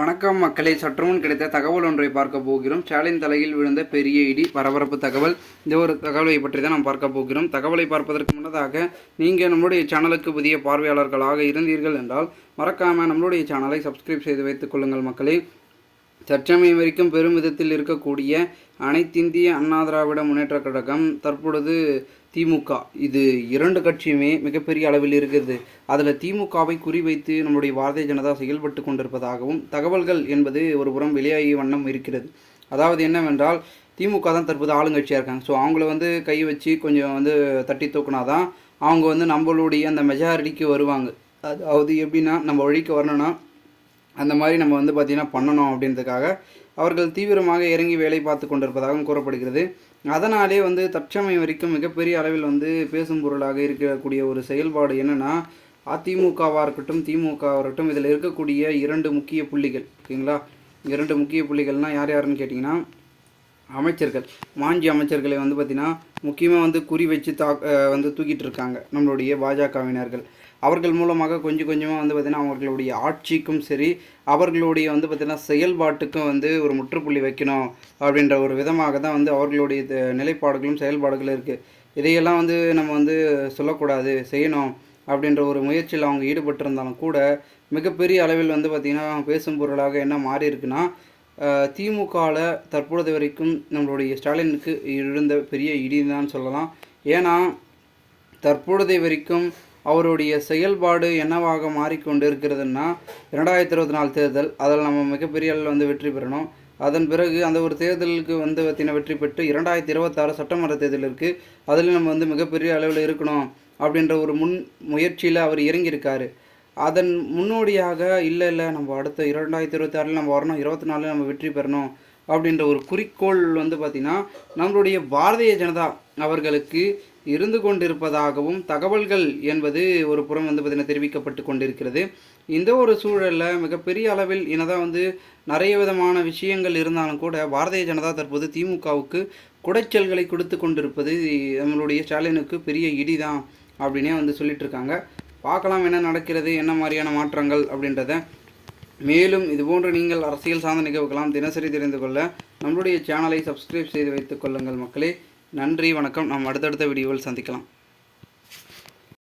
வணக்கம் மக்களை. சற்றுமுன் கிடைத்த தகவல் ஒன்றை பார்க்க போகிறோம். ஸ்டாலின் தலையில் விழுந்த பெரிய இடி பரபரப்பு தகவல். இந்த ஒரு தகவலை பற்றி தான் நாம் பார்க்க போகிறோம். தகவலை பார்ப்பதற்கு முன்னதாக நீங்கள் நம்மளுடைய சேனலுக்கு புதிய பார்வையாளர்களாக இருந்தீர்கள் என்றால் மறக்காமல் நம்மளுடைய சேனலை சப்ஸ்கிரைப் செய்து வைத்துக் கொள்ளுங்கள் மக்களே. தற்சமயம் வரைக்கும் பெரும் விதத்தில் இருக்கக்கூடிய அனைத்திந்திய அண்ணா திராவிட முன்னேற்றக் கழகம் தற்பொழுது திமுக. இது இரண்டு கட்சியுமே மிகப்பெரிய அளவில் இருக்குது. அதில் திமுகவை குறிவைத்து நம்முடைய பாரதிய ஜனதா செயல்பட்டு கொண்டிருப்பதாகவும் தகவல்கள் என்பது ஒரு புறம் வெளியாகிய வண்ணம் இருக்கிறது. அதாவது என்னவென்றால் திமுக தான் தற்போது ஆளுங்கட்சியாக இருக்காங்க. ஸோ அவங்கள வந்து கை வச்சு கொஞ்சம் வந்து தட்டி தூக்குனா தான் அவங்க வந்து நம்மளுடைய அந்த மெஜாரிட்டிக்கு வருவாங்க. அதாவது எப்படின்னா நம்ம வழிக்கு வரணும்னா அந்த மாதிரி நம்ம வந்து பார்த்திங்கன்னா பண்ணணும் அப்படின்றதுக்காக அவர்கள் தீவிரமாக இறங்கி வேலை பார்த்து கொண்டிருப்பதாகவும் கூறப்படுகிறது. அதனாலே வந்து தற்சமயம் வரைக்கும் மிகப்பெரிய அளவில் வந்து பேசும் பொருளாக இருக்கக்கூடிய ஒரு செயல்பாடு என்னென்னா அதிமுகவாக இருக்கட்டும் திமுகவாக இருக்கட்டும் இதில் இருக்கக்கூடிய இரண்டு முக்கிய புள்ளிகள் ஓகேங்களா? இரண்டு முக்கிய புள்ளிகள்னால் யார் யாருன்னு கேட்டிங்கன்னா அமைச்சர்கள். மாஞ்சி அமைச்சர்களை வந்து பார்த்திங்கன்னா முக்கியமாக வந்து குறி வச்சு தா வந்து தூக்கிட்டு இருக்காங்க நம்மளுடைய பாஜகவினர்கள். அவர்கள் மூலமாக கொஞ்சம் கொஞ்சமாக வந்து பார்த்திங்கன்னா அவர்களுடைய ஆட்சிக்கும் சரி அவர்களுடைய வந்து பார்த்திங்கன்னா செயல்பாட்டுக்கும் வந்து ஒரு முற்றுப்புள்ளி வைக்கணும் அப்படின்ற ஒரு விதமாக தான் வந்து அவர்களுடைய நிலைப்பாடுகளும் செயல்பாடுகளும் இருக்குது இதையெல்லாம் வந்து நம்ம வந்து சொல்லக்கூடாது செய்யணும் அப்படின்ற ஒரு முயற்சியில் அவங்க ஈடுபட்டிருந்தாலும் கூட மிகப்பெரிய அளவில் வந்து பார்த்திங்கன்னா பேசும் பொருளாக என்ன மாறி இருக்குன்னா திமுகவில் தற்பொழுது வரைக்கும் நம்மளுடைய ஸ்டாலினுக்கு இருந்த பெரிய இடிதான் சொல்லலாம். ஏன்னா தற்பொழுதை வரைக்கும் அவருடைய செயல்பாடு என்னவாக மாறிக்கொண்டு இருக்கிறதுன்னா இரண்டாயிரத்தி இருபத்தி நாலு தேர்தல் அதில் நம்ம மிகப்பெரிய அளவில் வந்து வெற்றி பெறணும். அதன் பிறகு அந்த ஒரு தேர்தலுக்கு வந்து பார்த்திங்கன்னா வெற்றி பெற்று இரண்டாயிரத்தி இருபத்தாறு சட்டமன்ற தேர்தல் இருக்குது அதில் நம்ம வந்து மிகப்பெரிய அளவில் இருக்கணும் அப்படின்ற ஒரு முன் முயற்சியில் அவர் இறங்கியிருக்காரு. அதன் முன்னோடியாக இல்லை இல்லை நம்ம அடுத்த இரண்டாயிரத்தி இருபத்தி ஆறில் நம்ம வரணும் இருபத்தி நாலில் நம்ம வெற்றி பெறணும் அப்படின்ற ஒரு குறிக்கோள் வந்து பார்த்திங்கன்னா நம்மளுடைய பாரதிய ஜனதா அவர்களுக்கு இருந்து கொண்டிருப்பதாகவும் தகவல்கள் என்பது ஒரு புறம் வந்து பார்த்திங்கன்னா தெரிவிக்கப்பட்டு கொண்டிருக்கிறது. இந்த ஒரு சூழலில் மிகப்பெரிய அளவில் என்னதான் வந்து நிறைய விதமான விஷயங்கள் இருந்தாலும் கூட பாரதிய ஜனதா தற்போது திமுகவுக்கு குடைச்சல்களை கொடுத்து கொண்டிருப்பது நம்மளுடைய ஸ்டாலினுக்கு பெரிய இடிதான் அப்படின்னே வந்து சொல்லிட்டு இருக்காங்க. பார்க்கலாம் என்ன நடக்கிறது என்ன மாதிரியான மாற்றங்கள் அப்படின்றத. மேலும் இதுபோன்று நீங்கள் அரசியல் சார்ந்த நிகழ்வுகளாம் தினசரி தெரிந்து கொள்ள நம்மளுடைய சேனலை சப்ஸ்கிரைப் செய்து வைத்துக் கொள்ளுங்கள் மக்களே. நன்றி வணக்கம். நாம் அடுத்தடுத்த வீடியோவில் சந்திக்கலாம்.